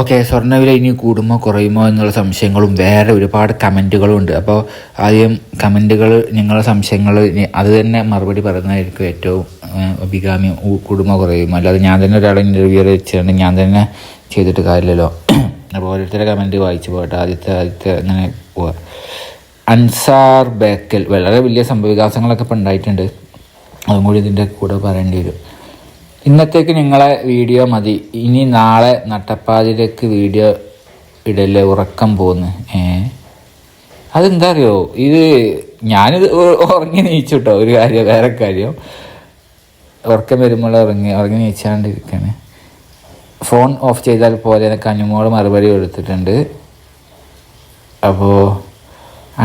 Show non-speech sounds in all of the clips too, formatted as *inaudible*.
Okay സ്വർണവില ഇനി കൂടുമോ കുറയുമോ എന്നുള്ള സംശയങ്ങളും വേറെ ഒരുപാട് കമന്റുകളും ഉണ്ട്. അപ്പോൾ ആദ്യം കമന്റുകൾ നിങ്ങളുടെ സംശയങ്ങൾ അത് തന്നെ മറുപടി പറയുന്നതായിരിക്കും ഏറ്റവും അഭികാമ്യം. കൂടുമോ കുറയുമോ? അല്ലാതെ ഞാൻ തന്നെ ഒരാളെ ഇന്റർവ്യൂ വെച്ചിട്ടുണ്ട്. ഞാൻ തന്നെ ചെയ്തിട്ട് കാര്യമില്ലല്ലോ. *clears throat* അപ്പോൾ ഓരോരുത്തരുടെ കമന്റ് വായിച്ചു പോകട്ടെ. ആദ്യത്തെ ആദ്യത്തെ അങ്ങനെ പോവാം. അൻസാർ ബേക്കൽ. വളരെ വലിയ സംഭവവികാസങ്ങളൊക്കെ ഇപ്പോൾ ഉണ്ടായിട്ടുണ്ട്. അതും കൂടി ഇതിന്റെ കൂടെ പറയേണ്ടി വരും. ഇന്നത്തേക്ക് നിങ്ങളെ വീഡിയോ മതി. ഇനി നാളെ നട്ടപ്പാതിരക്ക് വീഡിയോ ഇടല്ലേ ഉറക്കം പോന്ന്. ഏ? അതെന്താ അറിയോ ഇത് ഞാനിത് ഉറങ്ങി നീച്ചു കേട്ടോ ഒരു കാര്യം വേറെ കാര്യം. ഉറക്കം വരുമ്പോൾ ഉറങ്ങി ഉറങ്ങി നീച്ചാണ്ടിരിക്കാണ്. ഫോൺ ഓഫ് ചെയ്താൽ പോലെ അനുമോൾ മറുപടി കൊടുത്തിട്ടുണ്ട്. അപ്പോൾ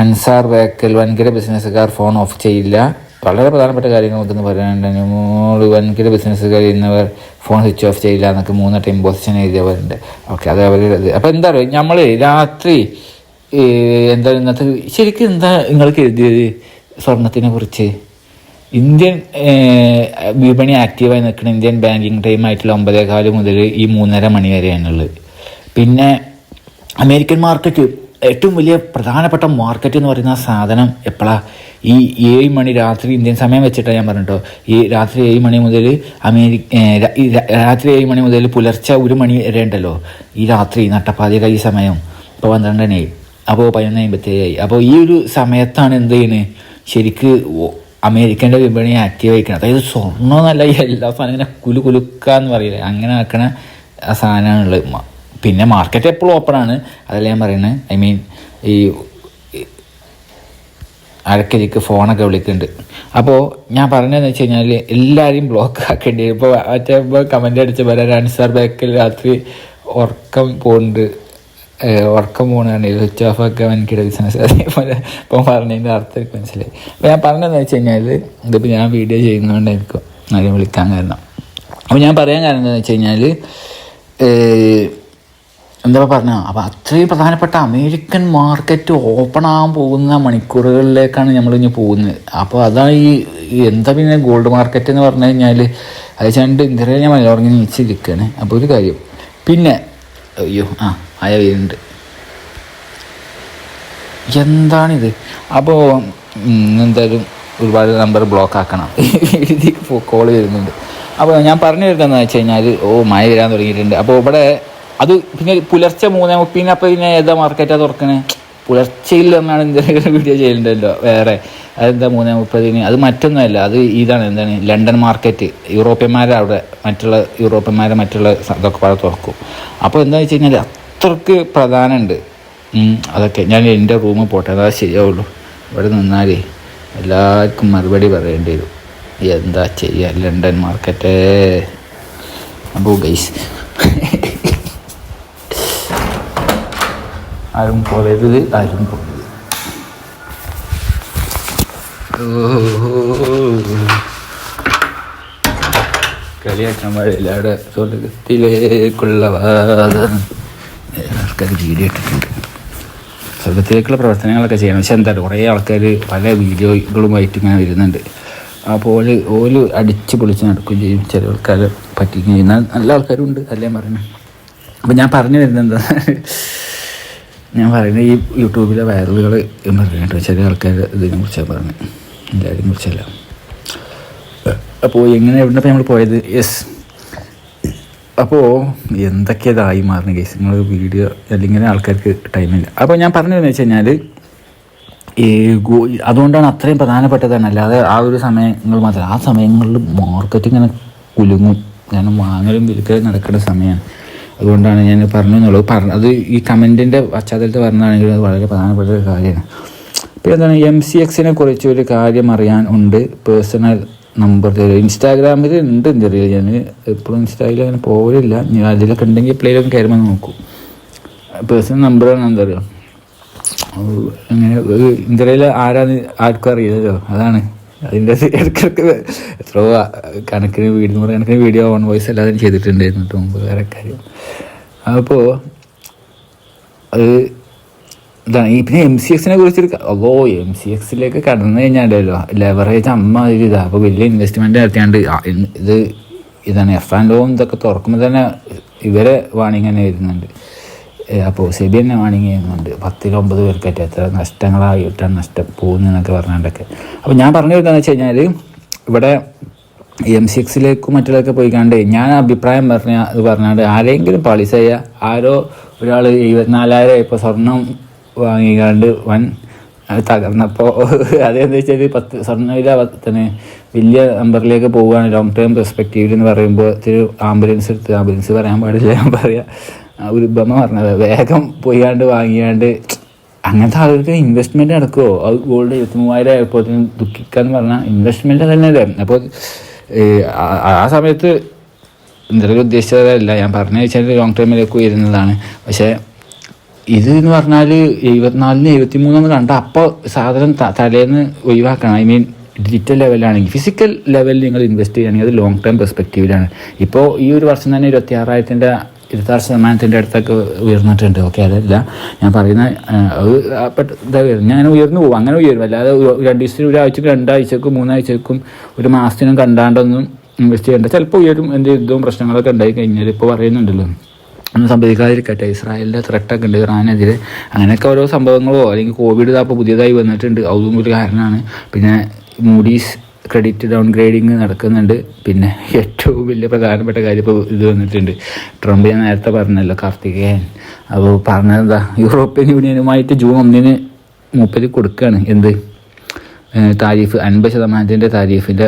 അൻസാർ ബേക്കൽ വൻകിട ബിസിനസ്സുകാർ ഫോൺ ഓഫ് ചെയ്യില്ല. വളരെ പ്രധാനപ്പെട്ട കാര്യങ്ങൾ ഉണ്ടെന്ന് പറയാനുണ്ട്. മൂന്ന് വൻകിട ബിസിനസ്സുകാർ ഇന്നവർ ഫോൺ സ്വിച്ച് ഓഫ് ചെയ്യില്ല എന്നൊക്കെ മൂന്ന് ടൈം പൊസിഷൻ എഴുതിയവരുണ്ട് ഓക്കെ അത് അവർ അപ്പോൾ എന്താ പറയുക നമ്മൾ രാത്രി എന്താ ഇന്നത്തെ ശരിക്കും എന്താ നിങ്ങൾക്ക് എഴുതിയത് സ്വർണത്തിനെ കുറിച്ച്? ഇന്ത്യൻ വിപണി ആക്റ്റീവായി നിൽക്കുന്ന ഇന്ത്യൻ ബാങ്കിങ് ടൈം ആയിട്ടുള്ള ഒമ്പതേകാൽ മുതൽ ഈ മൂന്നര മണി വരെയാണുള്ളത്. പിന്നെ അമേരിക്കൻ മാർക്കറ്റ് ഏറ്റവും വലിയ പ്രധാനപ്പെട്ട മാർക്കറ്റ് എന്ന് പറയുന്ന സാധനം എപ്പോഴാണ് ഈ ഏഴ് മണി രാത്രി ഇന്ത്യൻ സമയം വെച്ചിട്ടാണ് ഞാൻ പറഞ്ഞിട്ടോ. ഈ രാത്രി ഏഴ് മണി മുതൽ അമേരിക്ക രാത്രി ഏഴ് മണി മുതൽ പുലർച്ചെ ഒരു മണി വരെ ഉണ്ടല്ലോ. ഈ രാത്രി നട്ടപ്പാതിക ഈ സമയം. ഇപ്പോൾ പന്ത്രണ്ടനായി അപ്പോൾ പതിനൊന്ന് അമ്പത്തേഴായി അപ്പോൾ ഈ ഒരു സമയത്താണ് എന്ത് ചെയ്യുന്നത് ശരിക്ക് അമേരിക്കന്റെ വിപണി ആക്റ്റീവ് ആയിക്കണം. അതായത് സ്വർണം ഈ എല്ലാ സാധനം ഇങ്ങനെ കുലു പറയില്ല. അങ്ങനെ ആക്കണ സാധനമാണുള്ളത്. പിന്നെ മാർക്കറ്റ് എപ്പോഴും ഓപ്പൺ ആണ്. അതല്ല ഞാൻ പറയുന്നത് ഐ മീൻ ഈ അരക്കരിക്ക് ഫോണൊക്കെ വിളിക്കുന്നുണ്ട്. അപ്പോൾ ഞാൻ പറഞ്ഞതെന്ന് വെച്ച് കഴിഞ്ഞാൽ എല്ലാവരെയും ബ്ലോക്ക് ആക്കേണ്ടി വരും. ഇപ്പോൾ മറ്റേ കമന്റ് അടിച്ച് പറയാൻ അൻസാർ ബാക്കിൽ രാത്രി ഉറക്കം പോകുന്നുണ്ട് ഉറക്കം പോകണതാണ് സ്വിച്ച് ഓഫ് ഒക്കെ എനിക്കിടെ ബിസിനസ് അതേപോലെ ഇപ്പോൾ പറഞ്ഞതിന്റെ അർത്ഥം മനസ്സിലായി. അപ്പോൾ ഞാൻ പറഞ്ഞതെന്ന് വെച്ച് കഴിഞ്ഞാൽ ഇതിപ്പോൾ ഞാൻ വീഡിയോ ചെയ്യുന്നതുകൊണ്ടായിരിക്കും ആരെയും വിളിക്കാൻ കാരണം. അപ്പോൾ ഞാൻ പറയാൻ കാരണം എന്താണെന്ന് വെച്ച് കഴിഞ്ഞാൽ എന്താ പറഞ്ഞ? അപ്പോൾ അത്രയും പ്രധാനപ്പെട്ട അമേരിക്കൻ മാർക്കറ്റ് ഓപ്പൺ ആകാൻ പോകുന്ന മണിക്കൂറുകളിലേക്കാണ് നമ്മൾ ഇനി പോകുന്നത്. അപ്പോൾ അതാണ് ഈ എന്താ പിന്നെ ഗോൾഡ് മാർക്കറ്റ് എന്ന് പറഞ്ഞു കഴിഞ്ഞാൽ അത് ചണ്ട് ഇന്ത്യ ഞാൻ മലയാളം നീച്ചിരിക്കുകയാണ് അപ്പോൾ ഒരു കാര്യം. പിന്നെ അയ്യോ ആ ആയ വരുന്നുണ്ട്. എന്താണിത്? അപ്പോൾ എന്തായാലും ഒരുപാട് നമ്പർ ബ്ലോക്ക് ആക്കണം. *laughs* എഴുതി കോൾ വരുന്നുണ്ട്. അപ്പോൾ ഞാൻ പറഞ്ഞു വരുന്നതെന്ന് വെച്ച് കഴിഞ്ഞാൽ ഓ മഴ വരാൻ തുടങ്ങിയിട്ടുണ്ട്. അപ്പോൾ ഇവിടെ അത് പിന്നെ പുലർച്ചെ മൂന്നേ മുപ്പതിന് അപ്പോൾ പിന്നെ ഏതാ മാർക്കറ്റാ തുറക്കണേ? പുലർച്ചയില്ല എന്നാണ് എന്തെങ്കിലും വീഡിയോ ചെയ്യലുണ്ടല്ലോ വേറെ. അതെന്താ മൂന്നേ മുപ്പതിന്? അത് മറ്റൊന്നുമല്ല അത് ഇതാണ് എന്താണ് ലണ്ടൻ മാർക്കറ്റ് യൂറോപ്യന്മാരെ അവിടെ മറ്റുള്ള യൂറോപ്യന്മാരെ മറ്റുള്ള ഇതൊക്കെ പാടെ തുറക്കും. അപ്പോൾ എന്താ വെച്ച് കഴിഞ്ഞാൽ അത്രയ്ക്ക് പ്രധാനമുണ്ട്. അതൊക്കെ. ഞാൻ എന്റെ റൂമിൽ പോട്ടെ അതാ ശരിയാവുള്ളൂ. ഇവിടെ നിന്നാലേ എല്ലാവർക്കും മറുപടി പറയേണ്ടി വരും. എന്താ ചെയ്യുക ലണ്ടൻ മാർക്കറ്റേ അപ്പോൾ ഗൈസ് ആരും പോകരുത് ആരും അവിടെ സ്വർഗത്തിലേക്കുള്ള ആൾക്കാർ വീഡിയോ ഇട്ടിട്ടുണ്ട് സ്വർഗത്തിലേക്കുള്ള പ്രവർത്തനങ്ങളൊക്കെ ചെയ്യണം. പക്ഷെ എന്താ കുറേ ആൾക്കാർ പല വീഡിയോകളുമായിട്ട് ഇങ്ങനെ വരുന്നുണ്ട്. അപ്പോൾ ഓൽ ഓൽ അടിച്ച് പൊളിച്ച് നടക്കുകയും ചെയ്യും. ചില ആൾക്കാർ പറ്റിക്കുകയും ചെയ്യും. നല്ല ആൾക്കാരും ഉണ്ട് അല്ലേ പറഞ്ഞു അപ്പോൾ ഞാൻ പറഞ്ഞു വരുന്നത് എന്താ? ഞാൻ പറയുന്നത് ഈ യൂട്യൂബിലെ വൈറലുകൾ എന്ന് പറഞ്ഞിട്ട് ചില ആൾക്കാർ ഇതിനെ കുറിച്ചാണ് പറഞ്ഞത് എല്ലാവരെയും കുറിച്ചല്ല. അപ്പോൾ എങ്ങനെ എവിടെ നമ്മൾ പോയത്? യെസ് അപ്പോൾ എന്തൊക്കെയതായി മാറുന്ന കേസ് നിങ്ങൾ വീഡിയോ അല്ലെങ്കിൽ ആൾക്കാർക്ക് ടൈമില്ല അപ്പോൾ ഞാൻ പറഞ്ഞതെന്ന് വെച്ച് കഴിഞ്ഞാൽ ഈ അതുകൊണ്ടാണ് അത്രയും പ്രധാനപ്പെട്ടതാണ്. അല്ലാതെ ആ ഒരു സമയങ്ങൾ മാത്രം. ആ സമയങ്ങളിൽ മാർക്കറ്റ് ഇങ്ങനെ കുലുങ്ങും കാരണം വാങ്ങലും വിൽക്കലും നടക്കേണ്ട സമയമാണ്. അതുകൊണ്ടാണ് ഞാൻ പറഞ്ഞു എന്നുള്ളത് പറഞ്ഞ അത് ഈ കമന്റിന്റെ പശ്ചാത്തലത്തിൽ പറഞ്ഞതാണെങ്കിൽ അത് വളരെ പ്രധാനപ്പെട്ട ഒരു കാര്യമാണ്. പിന്നെ എന്താണ് എം സി എക്സിനെ കുറിച്ച് ഒരു കാര്യം അറിയാൻ ഉണ്ട്. പേഴ്സണൽ നമ്പർ തരും. ഇൻസ്റ്റാഗ്രാമിൽ ഉണ്ട് ചെറിയ ഞാൻ. എപ്പോഴും ഇൻസ്റ്റാഗ്രാമിൽ അങ്ങനെ പോകലില്ല ഞാൻ അതിലൊക്കെ ഉണ്ടെങ്കിൽ എപ്പോഴേലും കയറുമ്പോൾ നോക്കും. പേഴ്സണൽ നമ്പറാണ് എന്താ പറയുക അങ്ങനെ ഇന്ത്യയിൽ ആരാന്ന് ആർക്കും അറിയില്ലല്ലോ. അതാണ്. അതിന്റെ ഇടയ്ക്കിടയ്ക്ക് എത്രയോ കണക്കിന് വീഡിയോ നൂറ് കണക്കിന് വീഡിയോ ഓൺ വോയിസ് എല്ലാവരും ചെയ്തിട്ടുണ്ടായിരുന്നു കേട്ടോ മുമ്പ് വേറെ കാര്യം. അപ്പോൾ അത് ഇതാണ്. ഈ പിന്നെ എം സി എക്സിനെ കുറിച്ചൊരു ഓ എം സി എക്സിലേക്ക് കടന്നു കഴിഞ്ഞാണ്ടല്ലോ ലെവറേജ് അമ്മ ഒരു ഇതാണ് അപ്പോൾ വലിയ ഇൻവെസ്റ്റ്മെന്റ് നടത്തിയാണ്ട് ഇത് ഇതാണ് എഫ് ആൻഡ് ഓം ഇതൊക്കെ തുറക്കുമ്പോൾ തന്നെ ഇവരെ വാണിങ്ങനെ വരുന്നുണ്ട്. അപ്പോൾ സെബി തന്നെ വാണിങ് ചെയ്യുന്നുണ്ട്. പത്തിലൊമ്പത് പേർക്കായിട്ട് എത്ര നഷ്ടങ്ങളായിട്ടാണ് നഷ്ടം പോകുന്നതെന്നൊക്കെ പറഞ്ഞുകൊണ്ടൊക്കെ അപ്പോൾ ഞാൻ പറഞ്ഞു വരുന്നതെന്ന് വെച്ച് കഴിഞ്ഞാൽ ഇവിടെ എം സി എക്സിലേക്കും മറ്റുള്ളതൊക്കെ പോയിക്കാണ്ട് ഞാൻ അഭിപ്രായം പറഞ്ഞ ഇത് പറഞ്ഞാണ്ട് ആരെങ്കിലും പാളിസ് ചെയ്യുക ആരോ ഒരാൾ ഇരുപത്തിനാലായിരം ഇപ്പോൾ സ്വർണം വാങ്ങിക്കാണ്ട് വൻ തകർന്നപ്പോൾ *laughs* അതെന്താ വെച്ചാൽ പത്ത് സ്വർണവില പത്തിന് വലിയ നമ്പറിലേക്ക് പോവുകയാണ്. ലോങ് ടേം പെർസ്പെക്റ്റീവിൽ എന്ന് പറയുമ്പോൾ ഇത്തിരി ആംബുലൻസ് എടുത്ത് ആംബുലൻസ് പറയാൻ പാടില്ല ഞാൻ പറയാം. ഒരു ഉപമ പറഞ്ഞത്. വേഗം പോയാണ്ട് വാങ്ങിയാണ്ട് അങ്ങനത്തെ ആളുകൾക്ക് ഇൻവെസ്റ്റ്മെന്റ് നടക്കുമോ അത് ഗോൾഡ് ഇരുപത്തി മൂവായിരം ആയപ്പോൾ ദുഃഖിക്കാന്ന് പറഞ്ഞാൽ ഇൻവെസ്റ്റ്മെന്റ് തന്നെയല്ലേ അപ്പോൾ ആ- സമയത്ത് എന്തെങ്കിലും ഉദ്ദേശിച്ചതല്ല. ഞാൻ പറഞ്ഞു വെച്ചാൽ ലോങ് ടേമിലേക്ക് വരുന്നതാണ് പക്ഷേ ഇത് എന്ന് പറഞ്ഞാൽ എഴുപത്തിനാലിന് എഴുപത്തി മൂന്നെന്ന് കണ്ട അപ്പോൾ സാധനം തലേന്ന് ഒഴിവാക്കണം. ഐ മീൻ ഡിജിറ്റൽ ലെവലാണെങ്കിൽ ഫിസിക്കൽ ലെവലിൽ നിങ്ങൾ ഇൻവെസ്റ്റ് ചെയ്യുകയാണെങ്കിൽ അത് ലോങ് ടേം പെർസ്പെക്റ്റീവിലാണ് ഇപ്പോൾ ഈ ഒരു വർഷം തന്നെ ഇരുപത്തി ആറായിരത്തിന്റെ ഇരുപത്താറ് ശതമാനത്തിന്റെ അടുത്തൊക്കെ ഉയർന്നിട്ടുണ്ട് ഓക്കെ അതല്ല. ഞാൻ പറയുന്ന ഇതാ വരും ഞാൻ ഉയർന്നു പോകും അങ്ങനെ ഉയരും. അല്ലാതെ രണ്ട് ദിവസത്തിന് ഒരാഴ്ചക്ക് രണ്ടാഴ്ചക്കും മൂന്നാഴ്ചക്കും ഒരു മാസത്തിനും കണ്ടാണ്ടൊന്നും ഇൻവെസ്റ്റ് ചെയ്യേണ്ട. ചിലപ്പോൾ ഉയരും എന്ത് യുദ്ധവും പ്രശ്നങ്ങളൊക്കെ ഉണ്ടായി കഴിഞ്ഞാൽ ഇപ്പോൾ പറയുന്നുണ്ടല്ലോ. ഒന്നും സംഭവിക്കാതിരിക്കട്ടെ. ഇസ്രായേലിന്റെ ത്രെട്ടൊക്കെ ഉണ്ട് ഇറാനെതിരെ. അങ്ങനെയൊക്കെ ഓരോ സംഭവങ്ങളോ അല്ലെങ്കിൽ കോവിഡ് അപ്പോൾ പുതിയതായി വന്നിട്ടുണ്ട്. ഒരു കാരണമാണ്. പിന്നെ മൂഡീസ് ക്രെഡിറ്റ് ഡൗൺ ഗ്രേഡിങ് നടക്കുന്നുണ്ട്. പിന്നെ ഏറ്റവും വലിയ പ്രധാനപ്പെട്ട കാര്യം ഇപ്പോൾ ഇത് വന്നിട്ടുണ്ട്. ട്രംപ് ഞാൻ നേരത്തെ പറഞ്ഞല്ലോ കാർത്തികേയൻ. അപ്പോൾ പറഞ്ഞതെന്താ യൂറോപ്യൻ യൂണിയനുമായിട്ട് ജൂൺ ഒന്നിന് മൂപ്പര് കൊടുക്കുകയാണ് എന്ത്? താരിഫ് അൻപത് ശതമാനത്തിന്റെ താരിഫിന്റെ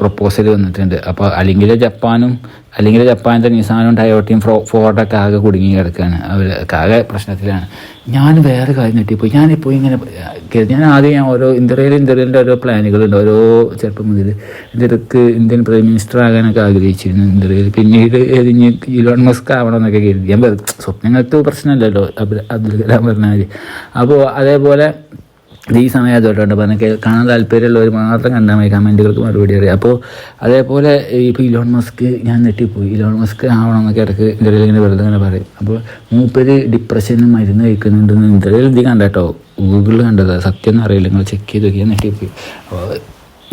പ്രപ്പോസൽ വന്നിട്ടുണ്ട്. അപ്പോൾ അല്ലെങ്കിൽ ജപ്പാനും അല്ലെങ്കിൽ ജപ്പാന്റെ നിസാനും ടയോട്ടയും ഫ്രോ ഫോർഡൊക്കെ ആകെ കുടുങ്ങി കിടക്കുകയാണ് അവർ ആകെ പ്രശ്നത്തിലാണ്. ഞാൻ വേറെ കാര്യം നെട്ടിപ്പോയി ഞാനിപ്പോൾ ഇങ്ങനെ ഞാൻ ആദ്യം ഞാൻ ഓരോ ഇന്ത്യയിൽ ഇന്ത്യയിലെ ഓരോ പ്ലാനുകളുണ്ട്. ഓരോ ചെറുപ്പം മുതൽ ഇന്ത്യയ്ക്ക് ഇന്ത്യൻ പ്രൈം മിനിസ്റ്റർ ആകാനൊക്കെ ആഗ്രഹിച്ചിരുന്നു ഇന്ത്യയിൽ പിന്നീട് ഏതിഞ്ഞ് ഇലോൺ മസ്ക് ആവണം എന്നൊക്കെ കരുതി. ഞാൻ സ്വപ്നങ്ങൾക്ക് പ്രശ്നമല്ലല്ലോ അബ്ദുൽ കലാം പറഞ്ഞാൽ അപ്പോൾ അതേപോലെ ഈ അപ്പോൾ എനിക്ക് കാണാൻ താല്പര്യമുള്ളവർ മാത്രം കണ്ടാൽ മതി കമന്റുകൾക്ക് മറുപടി അറിയാം. അപ്പോൾ അതേപോലെ ഇപ്പോൾ ഇലോൺ മസ്ക് ഞാൻ നെട്ടിപ്പോയി ഇലോൺ മസ്ക് ആവണമെന്നൊക്കെ ഇടയ്ക്ക് ഇന്ത്യയിൽ ഇങ്ങനെ വെറുതെ ഇങ്ങനെ പറയും. അപ്പോൾ മൂപ്പര് ഡിപ്രഷന് മരുന്ന് കഴിക്കുന്നുണ്ടെന്ന് ഇന്ത്യയിൽ ഇത് കണ്ടോ ഗൂഗിളിൽ കണ്ടത്. സത്യം ഒന്നും അറിയില്ല. നിങ്ങൾ ചെക്ക് ചെയ്ത് നോക്കിയാൽ നെട്ടിപ്പോയി അപ്പോൾ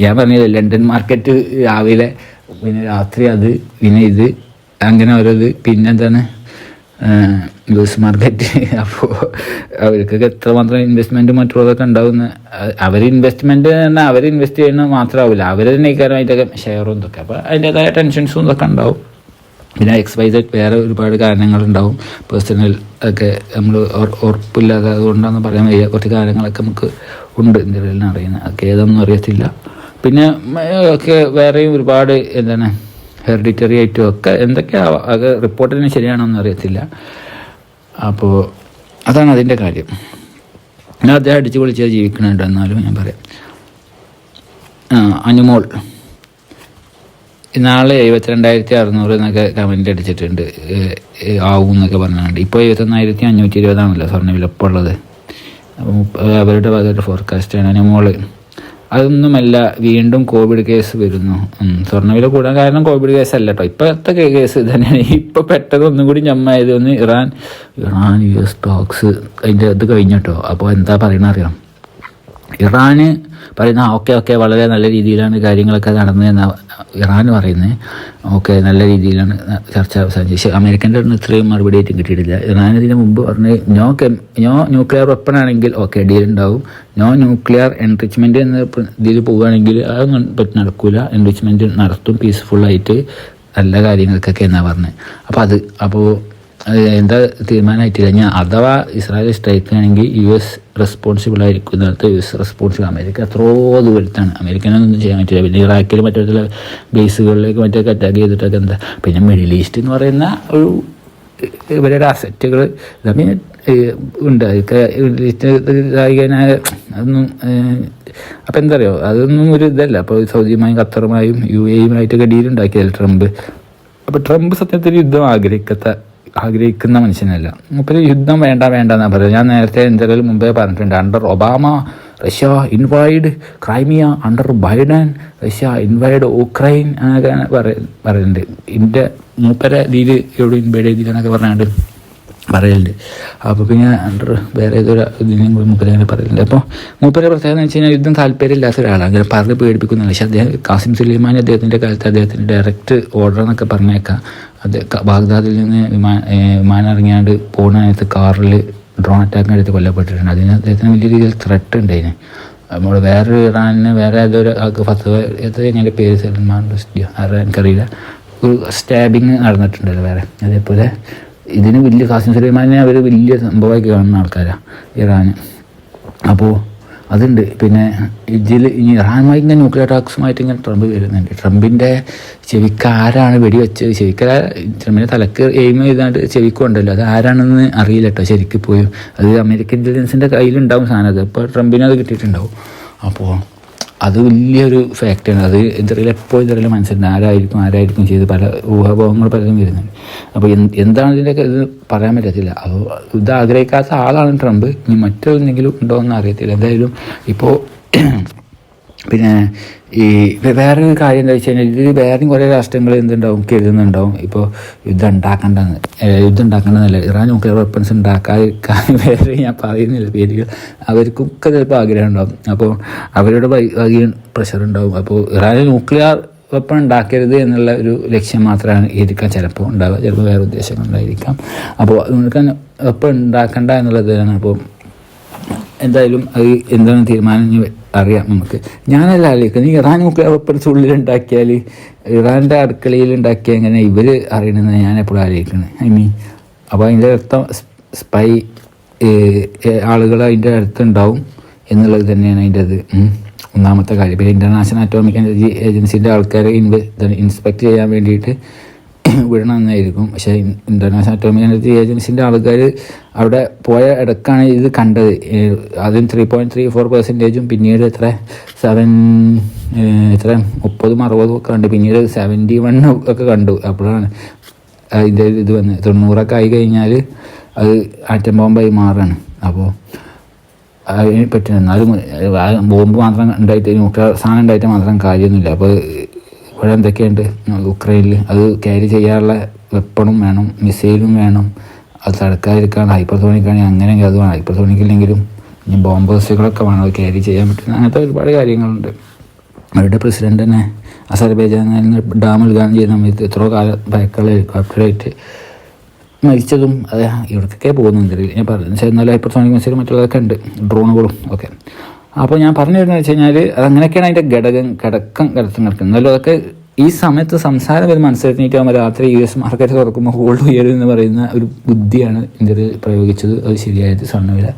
ഞാൻ പറഞ്ഞില്ല ലണ്ടൻ മാർക്കറ്റ് രാവിലെ പിന്നെ രാത്രി അത് പിന്നെ ഇത് അങ്ങനെ ഓരോ ഇത് പിന്നെന്താണ്? ന്യൂസ് മാർക്കറ്റ് അപ്പോൾ അവർക്കൊക്കെ എത്രമാത്രം ഇൻവെസ്റ്റ്മെന്റ് മറ്റുള്ളതൊക്കെ ഉണ്ടാവുന്ന അവർ ഇൻവെസ്റ്റ്മെന്റ് തന്നെ അവർ ഇൻവെസ്റ്റ് ചെയ്യുന്നത് മാത്രമാവില്ല അവർ തന്നെ ഇക്കാര്യമായിട്ടൊക്കെ ഷെയറും ഇതൊക്കെ. അപ്പോൾ അതിന്റേതായ ടെൻഷൻസും ഇതൊക്കെ ഉണ്ടാവും. പിന്നെ എക്സ് വൈ സെഡ് വേറെ ഒരുപാട് കാരണങ്ങളുണ്ടാവും പേഴ്സണൽ ഒക്കെ നമ്മൾ ഉറപ്പില്ലാതെ അതുകൊണ്ടാണെന്ന് പറയാൻ വയ്യ. കുറച്ച് കാര്യങ്ങളൊക്കെ നമുക്ക് ഉണ്ട് ഇന്ത്യയിൽ അറിയുന്നത് അതൊക്കെ ഏതൊന്നും അറിയത്തില്ല. പിന്നെ ഒക്കെ വേറെയും ഒരുപാട് എന്താണ് ഹെറിഡിറ്ററി ആയിട്ടും ഒക്കെ എന്തൊക്കെയാവാം അത് റിപ്പോർട്ടിന് ശരിയാണോന്ന് അറിയത്തില്ല. അപ്പോൾ അതാണ് അതിന്റെ കാര്യം. ഞാൻ അദ്ദേഹം അടിച്ചു പൊളിച്ചാൽ ജീവിക്കണുണ്ട് എന്നാലും ഞാൻ പറയാം. അനുമോൾ. നാളെ എഴുപത്തിരണ്ടായിരത്തി അറുന്നൂറ് എന്നൊക്കെ കമന്റ് അടിച്ചിട്ടുണ്ട്. ആവും എന്നൊക്കെ പറഞ്ഞിട്ടുണ്ട്. ഇപ്പോൾ എഴുപത്തൊന്നായിരത്തി അഞ്ഞൂറ്റി ഇരുപതാണല്ലോ സ്വർണ വിലപ്പുള്ളത് ഉള്ളത് അപ്പം മുപ്പ- അവരുടെ വകയുടെ ഫോർകാസ്റ്റാണ് അനുമോൾ. അതൊന്നുമല്ല വീണ്ടും കോവിഡ് കേസ് വരുന്നു. സ്വർണവില കൂടാൻ കാരണം കോവിഡ് കേസ് അല്ല കേട്ടോ ഇപ്പോഴത്തെ കേസ് തന്നെയാണ് ഇപ്പൊ പെട്ടെന്ന് ഒന്നും കൂടി ഞമ്മായത് ഒന്ന് Iran Iran U S talks അതിന്റെ ഇത് കഴിഞ്ഞിട്ടോ അപ്പോൾ എന്താ പറയണ അറിയാം. ഇറാന് പറയുന്ന ഓക്കെ ഓക്കെ വളരെ നല്ല രീതിയിലാണ് കാര്യങ്ങളൊക്കെ നടന്നതെന്ന് ഇറാൻ പറയുന്നത് ഓക്കെ നല്ല രീതിയിലാണ് ചർച്ച അവസാനിച്ചത്. അമേരിക്കന്റെ ഒന്നും ഇത്രയും മറുപടി ആയിട്ടും കിട്ടിയിട്ടില്ല. ഇറാൻ ഇതിന് മുമ്പ് പറഞ്ഞ് നോ കെം നോ ന്യൂക്ലിയർ വെപ്പൺ ആണെങ്കിൽ ഓക്കെ ഡീൽ ഉണ്ടാവും. നോ ന്യൂക്ലിയർ എൻറിച്ച്മെന്റ് എന്ന ഇതിൽ പോവുകയാണെങ്കിൽ അതൊന്നും പറ്റി നടക്കില്ല എൻറിച്ച്മെന്റ് നടത്തും പീസ്ഫുള്ളായിട്ട് നല്ല കാര്യങ്ങൾക്കൊക്കെ എന്നാണ് പറഞ്ഞത് അപ്പോൾ അത് അപ്പോൾ എന്താ തീരുമാനമായിട്ടില്ല ഞാൻ അഥവാ ഇസ്രായേൽ സ്ട്രൈക്ക് ആണെങ്കിൽ യു എസ് റെസ്പോൺസിബിൾ ആയിരിക്കും എന്നിടത്ത് യു എസ് റെസ്പോൺസിബിൾ അമേരിക്ക എത്രയോ ദൂരത്താണ്. അമേരിക്കനൊന്നും ചെയ്യാൻ പറ്റില്ല. പിന്നെ ഇറാഖിൽ മറ്റുള്ള ബേസുകളിലേക്ക് മറ്റൊക്കെ അറ്റാക്ക് ചെയ്തിട്ടൊക്കെ എന്താ. പിന്നെ മിഡിൽ ഈസ്റ്റ് എന്ന് പറയുന്ന ഒരു ഇവരുടെ അസറ്റുകൾ തമ്മിൽ ഉണ്ട്. ആയിക്കഴിഞ്ഞാൽ അതൊന്നും അപ്പം എന്താ പറയുക അതൊന്നും ഒരു ഇതല്ല. അപ്പോൾ സൗദിയുമായും ഖത്തറുമായും യു എയുമായിട്ടൊക്കെ ഡീൽ ഉണ്ടാക്കിയതല്ല ട്രംപ്. അപ്പോൾ ട്രംപ് സത്യത്തിൽ യുദ്ധം ആഗ്രഹിക്കാത്ത ആഗ്രഹിക്കുന്ന മനുഷ്യനല്ല. മൂപ്പര് യുദ്ധം വേണ്ട വേണ്ട എന്നാണ് പറയുന്നത് ഞാൻ നേരത്തെ എന്തെങ്കിലും മുമ്പേ പറഞ്ഞിട്ടുണ്ട്. Under Obama Russia invade Crimea under Biden Russia invade Ukraine എന്നൊക്കെ പറയുന്നുണ്ട്. ഇന്ത്യ മൂപ്പരെ ഇതിൽ എവിടെ ഇൻവൈഡ് ചെയ്തില്ല എന്നൊക്കെ പറഞ്ഞുകൊണ്ട് പറയലുണ്ട്. അപ്പോൾ പിന്നെ അണ്ടർ വേറെ ഏതൊരു ഇതിനെയും കൂടി മൂപ്പര് അങ്ങനെ പറയലുണ്ട്. അപ്പോൾ മൂപ്പരെ പ്രത്യേകത എന്ന് വെച്ച് കഴിഞ്ഞാൽ യുദ്ധം താല്പര്യമില്ലാത്ത ഒരാളാണ്. അങ്ങനെ പറഞ്ഞ് പേടിപ്പിക്കുന്നില്ല. പക്ഷേ അദ്ദേഹം കാസിം സുലൈമാൻ അദ്ദേഹത്തിന്റെ കാലത്ത് അദ്ദേഹത്തിന്റെ ഡയറക്റ്റ് ഓർഡർ എന്നൊക്കെ പറഞ്ഞേക്കാം. അത് ബാഗ്ദാദിൽ നിന്ന് വിമാന വിമാനം ഇറങ്ങിയാണ്ട് പോകുന്ന നേരത്ത് കാറിൽ ഡ്രോൺ അറ്റാക്കിന് എടുത്ത് കൊല്ലപ്പെട്ടിട്ടുണ്ട്. അതിന് അദ്ദേഹത്തിന് വലിയ രീതിയിൽ ത്രെട്ട് ഉണ്ട് അതിന് നമ്മൾ വേറൊരു ഇറാനിന് വേറെ ഏതൊരു ആൾക്ക് ഫത്ത് എന്റെ പേര് സൽമാൻ റസ്റ്റിയോ ആരുടെ എനിക്കറിയില്ല. ഒരു സ്റ്റാബിങ് നടന്നിട്ടുണ്ടല്ലോ വേറെ. അതേപോലെ ഇതിന് വലിയ കാസിം സുലൈമാനെ അവർ വലിയ സംഭവമാക്കി കാണുന്ന ആൾക്കാരാണ് ഇറാന്. അപ്പോൾ അതുണ്ട്. പിന്നെ ഇതിൽ ഇനി ഇറാനുമായി ഇങ്ങനെ ന്യൂക്ലിയർ ടാക്സുമായിട്ട് ഇങ്ങനെ ട്രംപ് വരുന്നുണ്ട്. ട്രംപിന്റെ ചെവിക്ക് ആരാണ് വെടിവെച്ചത്? ചെവിക്ക് ട്രംപിന്റെ തലക്ക് എയിം ചെയ്താണ്ട് ചെവിക്കുണ്ടല്ലോ അത് ആരാണെന്ന് അറിയില്ല കേട്ടോ ശരിക്കും പോയി. അത് അമേരിക്കൻ ഇന്റലിജൻസിന്റെ കയ്യിലുണ്ടാവും സാധനം. അത് ഇപ്പോൾ ട്രംപിന് അത് കിട്ടിയിട്ടുണ്ടാവും. അപ്പോൾ അത് വലിയൊരു ഫാക്റ്റാണ് അത് എന്തറിയില്ല എപ്പോൾ എന്തറിയില്ല മനസ്സിലുണ്ട് ആരായിരിക്കും ആരായിരിക്കും ചെയ്ത് പല ഊഹാഭോഗങ്ങൾ പലതും വരുന്നുണ്ട്. അപ്പോൾ എന്ത് എന്താണ് ഇതിന്റെയൊക്കെ ഇത് പറയാൻ പറ്റത്തില്ല. അപ്പോൾ ഇത് ആഗ്രഹിക്കാത്ത ആളാണ് ട്രംപ്. ഇനി മറ്റെന്തെങ്കിലും ഉണ്ടോ എന്ന് അറിയത്തില്ല എന്തായാലും ഇപ്പോൾ പിന്നെ ഈ വേറെ കാര്യം എന്താ വെച്ച് കഴിഞ്ഞാൽ ഇതിൽ വേറെയും കുറേ രാഷ്ട്രങ്ങൾ എന്തുണ്ടാവും കരുതുന്നുണ്ടാവും. ഇപ്പോൾ യുദ്ധം ഉണ്ടാക്കേണ്ടെന്ന് യുദ്ധം ഉണ്ടാക്കണ്ടെന്നല്ല ഇറാൻ ന്യൂക്ലിയർ വെപ്പൺസ് ഉണ്ടാക്കാതിരിക്കാൻ *laughs* വേറെ ഞാൻ പറയുന്നില്ല. പേരുകൾ അവർക്കൊക്കെ ചിലപ്പോൾ ആഗ്രഹം ഉണ്ടാവും. അപ്പോൾ അവരുടെ വൈ പ്രഷർ ഉണ്ടാവും. അപ്പോൾ ഇറാൻ ന്യൂക്ലിയർ വെപ്പൺ ഉണ്ടാക്കരുത് എന്നുള്ള ഒരു ലക്ഷ്യം മാത്രമാണ് ഇരിക്കാൻ ചിലപ്പോൾ ഉണ്ടാവുക. ചിലപ്പോൾ വേറെ ഉദ്ദേശങ്ങൾ ഉണ്ടായിരിക്കാം അപ്പോൾ അതുകൊണ്ട് വെപ്പൺ ഉണ്ടാക്കണ്ട എന്നുള്ളതാണ് അപ്പോൾ എന്തായാലും അത് എന്താണ് തീരുമാനം? അറിയാം നമുക്ക്. ഞാനല്ല ആലോചിക്കുന്നത്. ഈ ഇറാൻ ന്യൂക്ലിയർ വെപ്പൺസ് ഉള്ളിൽ ഉണ്ടാക്കിയാൽ ഇറാന്റെ അടുക്കളയിൽ ഉണ്ടാക്കിയ എങ്ങനെ ഇവർ അറിയണമെന്ന് ഞാൻ എപ്പോഴും ആലോചിക്കുന്നത് ഐ മീൻ അപ്പോൾ അതിന്റെ അർത്ഥം സ്പൈ ആളുകൾ അതിന്റെ അടുത്തുണ്ടാവും എന്നുള്ളത് തന്നെയാണ് അതിന്റെ അത് ഒന്നാമത്തെ കാര്യം. പിന്നെ ഇന്റർനാഷണൽ അറ്റോമിക് എനർജി ഏജൻസിന്റെ ആൾക്കാരെ ഇൻവെ ഇൻസ്പെക്ട് ചെയ്യാൻ വേണ്ടിയിട്ട് *clears throat* വിടണമെന്നായിരിക്കും പക്ഷേ ഇന്റർനാഷണൽ അറ്റോമിക് എനർജി ഏജൻസിന്റെ ആൾക്കാർ അവിടെ പോയ ഇടക്കാണ് ഇത് കണ്ടത്. ആദ്യം ത്രീ പോയിന്റ് ത്രീ ഫോർ പെർസെന്റേജും പിന്നീട് എത്ര? സെവൻ എത്ര? മുപ്പതും അറുപതും ഒക്കെ കണ്ടു. പിന്നീട് സെവന്റി വൺ ഒക്കെ കണ്ടു. അപ്പോഴാണ് ഇതിന്റെ ഇത് വന്ന്. തൊണ്ണൂറൊക്കെ ആയി കഴിഞ്ഞാൽ അത് ആറ്റം ബോംബായി മാറുകയാണ് അപ്പോൾ അതിനെ പറ്റി. എന്നാലും ബോംബ് മാത്രം ഉണ്ടായിട്ട് ന്യൂക്ലിയർ സാധനം ഉണ്ടായിട്ട് മാത്രം കാര്യമൊന്നുമില്ല. അപ്പോൾ ഇവിടെ എന്തൊക്കെയുണ്ട് ഉക്രൈനിൽ അത് ക്യാരി ചെയ്യാനുള്ള വെപ്പണും വേണം മിസൈലും വേണം. അത് തടുക്കാതിരിക്കാൻ ഹൈപ്പർസോണിക്കാണെങ്കിൽ അങ്ങനെയെങ്കിൽ അത് വേണം. ഹൈപ്പർസോണിക് ഇല്ലെങ്കിലും ഇനി ബോംബേഴ്സുകളൊക്കെ വേണം അത് ക്യാരി ചെയ്യാൻ പറ്റുന്ന. അങ്ങനത്തെ ഒരുപാട് കാര്യങ്ങളുണ്ട്. അവരുടെ പ്രസിഡന്റ് തന്നെ അസർബൈജാനിൽ ഡാം ഉദ്ഘാടനം ചെയ്യുന്ന സമയത്ത് എത്രയോ കാലം ഭയക്കുള്ള ഹെലികോപ്റ്ററായിട്ട് മരിച്ചതും അത് ഇവിടേക്കൊക്കെ പോകുന്നുണ്ട് ഞാൻ പറഞ്ഞു പക്ഷേ എന്നാലും ഹൈപ്പർസോണിക് മിസൈലും മറ്റുള്ളതൊക്കെ ഉണ്ട്. ഡ്രോണുകളും ഒക്കെ. അപ്പോൾ ഞാൻ പറഞ്ഞു വരുന്നത് വെച്ച് കഴിഞ്ഞാൽ അതങ്ങനെയൊക്കെയാണ് അതിന്റെ ഘടകം ഘടക്കം കിടക്കുന്നത് എന്നാലും അതൊക്കെ ഈ സമയത്ത് സംസാരം വരുമ്പോൾ മനസ്സിലാക്കിയിട്ടാകുമ്പോൾ രാത്രി യു എസ് മാർക്കറ്റ് തുറക്കുമ്പോൾ ഹോൾഡ് ഉയരും എന്ന് പറയുന്ന ഒരു ബുദ്ധിയാണ് ഇന്ത്യയിൽ പ്രയോഗിച്ചത് അത് ശരിയായത് സ്വർണവില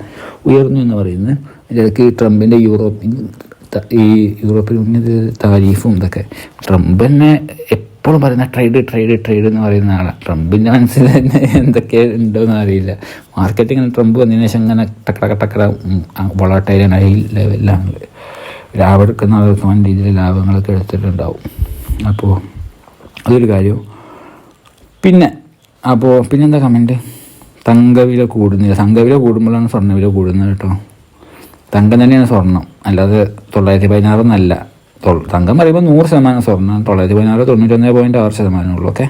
ഉയർന്നു എന്ന് പറയുന്നത് ഇടയ്ക്ക് ട്രംപിന്റെ യൂറോപ്പ് ഈ യൂറോപ്പിൽ ഉന്നത താരീഫും ഇതൊക്കെ ട്രംപ് തന്നെ എപ്പോഴും പറയുന്ന ട്രേഡ് ട്രേഡ് ട്രേഡ് എന്ന് പറയുന്ന ആളാണ് ട്രംപിന്റെ മനസ്സിൽ തന്നെ എന്തൊക്കെ ഉണ്ടോയെന്ന് അറിയില്ല. മാർക്കറ്റ് ഇങ്ങനെ ട്രംപ് വന്നതിന് ശേഷം ഇങ്ങനെ ടക്കട ടക്കട വളട്ടയിലാണ് ഹൈ ലെവലിലാണ് ലാഭം എടുക്കുന്ന ആൾക്ക് വൻ രീതിയിൽ ലാഭങ്ങളൊക്കെ എടുത്തിട്ടുണ്ടാവും. അപ്പോൾ അതൊരു കാര്യം. പിന്നെ അപ്പോൾ പിന്നെന്താ കമന്റ് തങ്കവില കൂടുന്നില്ല. തങ്കവില കൂടുമ്പോഴാണ് സ്വർണവില കൂടുന്നത് കേട്ടോ. തങ്കം തന്നെയാണ് സ്വർണം അല്ലാതെ തൊള്ളായിരത്തി പതിനാറൊന്നല്ല. തങ്കം പറയുമ്പോൾ നൂറ് ശതമാനം സ്വർണം തൊള്ളായിരത്തി പതിനാറ് തൊണ്ണൂറ്റൊന്ന് പോയിന്റ് ആറ് ശതമാനം ഉള്ളൂ ഓക്കെ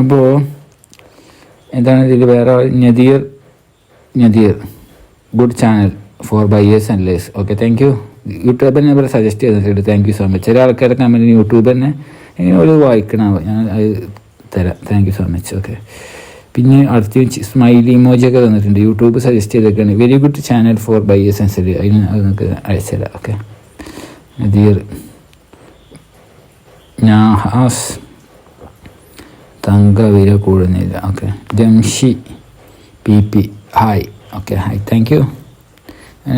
അപ്പോൾ എന്താണ് ഇതിൽ വേറെ Nadeer Nadeer good channel for buyers and lace okay thank you YouTube തന്നെ ഇവിടെ സജസ്റ്റ് ചെയ്തിട്ടുണ്ട്. താങ്ക് യു സോ മച്ച് ചില ആൾക്കാരെ കമന്റ് യൂട്യൂബ് തന്നെ ഇങ്ങനെ ഒരു വായിക്കണം ഞാൻ അത് തരാം. Thank you so much okay പിന്നെ അടുത്ത സ്മൈലി ഇമോജിയൊക്കെ തന്നിട്ടുണ്ട്. YouTube suggest ചെയ്തേക്കാണ്. Very good channel for buyers and sell അതിന് അത് നിങ്ങൾക്ക് അയച്ചുതരാം ഓക്കെ നദീർ നാഹാസ് തങ്ക വില കൂടുന്നില്ല okay Jamshi P P hi okay hi thank you